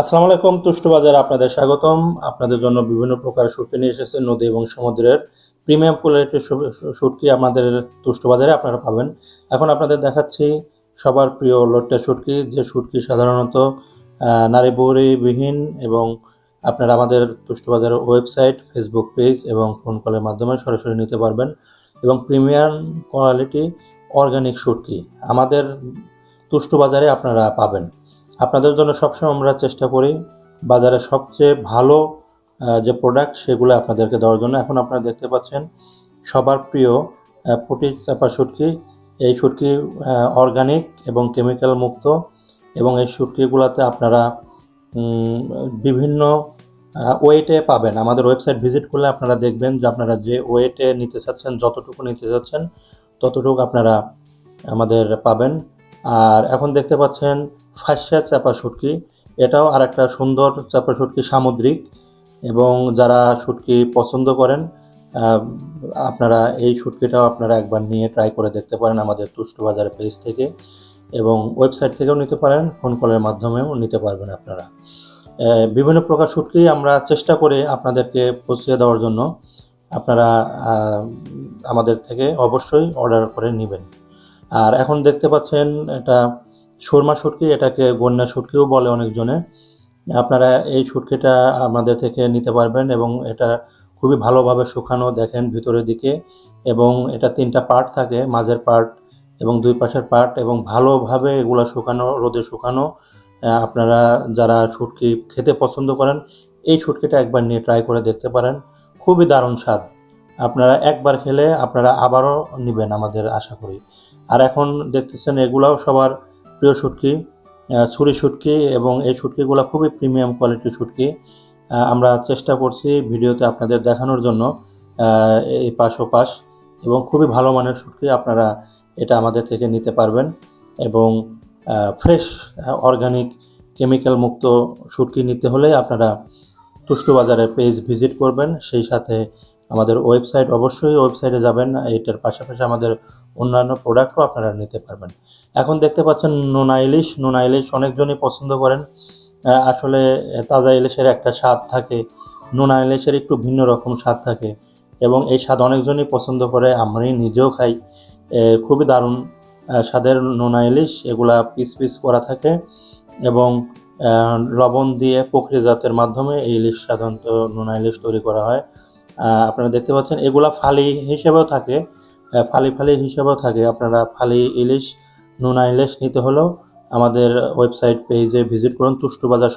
আসসালামু আলাইকুম, তুষ্ট বাজার আপনাদের স্বাগতম। আপনাদের জন্য বিভিন্ন প্রকার শুটকি নিয়ে এসেছে নদী এবং সমুদ্রের প্রিমিয়াম কোয়ালিটির শুটকি আমাদের তুষ্ট বাজারে, আপনারা পাবেন। এখন আপনাদের দেখাচ্ছি সবার প্রিয় লোট্টা শুটকি যে শুটকি সাধারণত নারী বিহীন এবং আপনারা আমাদের তুষ্ট বাজারের ওয়েবসাইট, ফেসবুক পেজ এবং ফোন কলের মাধ্যমে সরাসরি নিতে পারবেন। এবং প্রিমিয়াম কোয়ালিটি অর্গানিক শুটকি আমাদের তুষ্ট বাজারে আপনারা পাবেন। আপনাদের জন্য সবসময় আমরা চেষ্টা করি বাজারে সবচেয়ে ভালো যে প্রোডাক্ট সেগুলো আপনাদেরকে দেওয়ার জন্য। এখন আপনারা দেখতে পাচ্ছেন, সবার প্রিয় পুটি চাপা শুটকি। এই শুটকি অর্গানিক এবং কেমিক্যাল মুক্ত এবং এই শুটকিগুলোতে আপনারা বিভিন্ন ওয়েটে পাবেন। আমাদের ওয়েবসাইট ভিজিট করলে আপনারা দেখবেন যে আপনারা যে ওয়েটে নিতে চাচ্ছেন, যতটুকু নিতে চাচ্ছেন, ততটুকু আপনারা আমাদের পাবেন। আর এখন দেখতে পাচ্ছেন ফাঁসিয়া চাপা শুটকি এটাও আর একটা সুন্দর চাপা শুটকি সামুদ্রিক এবং যারা শুটকি পছন্দ করেন আপনারা এই শুটকিটাও আপনারা একবার নিয়ে ট্রাই করে দেখতে পারেন আমাদের তুষ্ট বাজার পেজ থেকে এবং ওয়েবসাইট থেকেও নিতে পারেন ফোন কলের মাধ্যমেও নিতে পারবেন আপনারা। বিভিন্ন প্রকার শুটকি আমরা চেষ্টা করে আপনাদেরকে পৌঁছে দেওয়ার জন্য। আপনারা আমাদের থেকে অবশ্যই অর্ডার করে নেবেন। আর এখন দেখতে পাচ্ছেন এটা সুরমা শুটকি এটাকে গন্যা শুটকিও বলে অনেকজনে। আপনারা এই শুটকিটা আমাদের থেকে নিতে পারবেন এবং এটা খুবই ভালোভাবে শুকানো দেখেন ভিতরের দিকে এবং এটা তিনটা পার্ট থাকে, মাঝের পার্ট এবং দুই পাশের পার্ট এবং ভালোভাবে এগুলো শুকানো, রোদে শুকানো। আপনারা যারা শুটকি খেতে পছন্দ করেন, এই শুটকিটা একবার নিয়ে ট্রাই করে দেখতে পারেন। খুবই দারুণ স্বাদ। আপনারা একবার খেলে আপনারা আবারও নেবেন, আমাদের আশা করি। আর এখন দেখতেছেন এগুলাও সবার প্রিয় শুটকি ছুরি শুটকি এবং এই শুটকিগুলো খুবই প্রিমিয়াম কোয়ালিটির শুটকি আমরা চেষ্টা করছি ভিডিওতে আপনাদের দেখানোর জন্য এই পাশ ও পাশ এবং খুবই ভালো মানের শুটকি আপনারা এটা আমাদের থেকে নিতে পারবেন এবং ফ্রেশ অর্গানিক কেমিক্যাল মুক্ত শুটকি নিতে হলে আপনারা তুষ্ট বাজারের পেজ ভিজিট করবেন, সেই সাথে আমাদের ওয়েবসাইট, অবশ্যই ওয়েবসাইটে যাবেন। এটার পাশাপাশি আমাদের অন্যান্য প্রোডাক্টও আপনারা নিতে পারবেন। এখন দেখতে পাচ্ছেন নোনা ইলিশ। নোনা ইলিশ অনেকজনই পছন্দ করেন। আসলে তাজা ইলিশের একটা স্বাদ থাকে। নোনা ইলিশের একটু ভিন্ন রকম স্বাদ থাকে এবং এই স্বাদ অনেকজনই পছন্দ করে। আমি নিজেও খাই। খুবই দারুণ স্বাদের নোনা ইলিশ। এগুলা পিস পিস করা থাকে এবং লবণ দিয়ে প্রক্রিয়াজাতের মাধ্যমে এই ইলিশ সাধারণত নোনা ইলিশ তৈরি করা হয়। আপনারা দেখতে পাচ্ছেন, এগুলা ফালি হিসেবেও থাকে। ফালি ফালি হিসেবেও থাকে। আপনারা ফালি ইলিশ, নোনা ইলিশ নিতে হলেও আমাদের ওয়েবসাইট পেজে ভিজিট করুন, তুষ্টু বাজার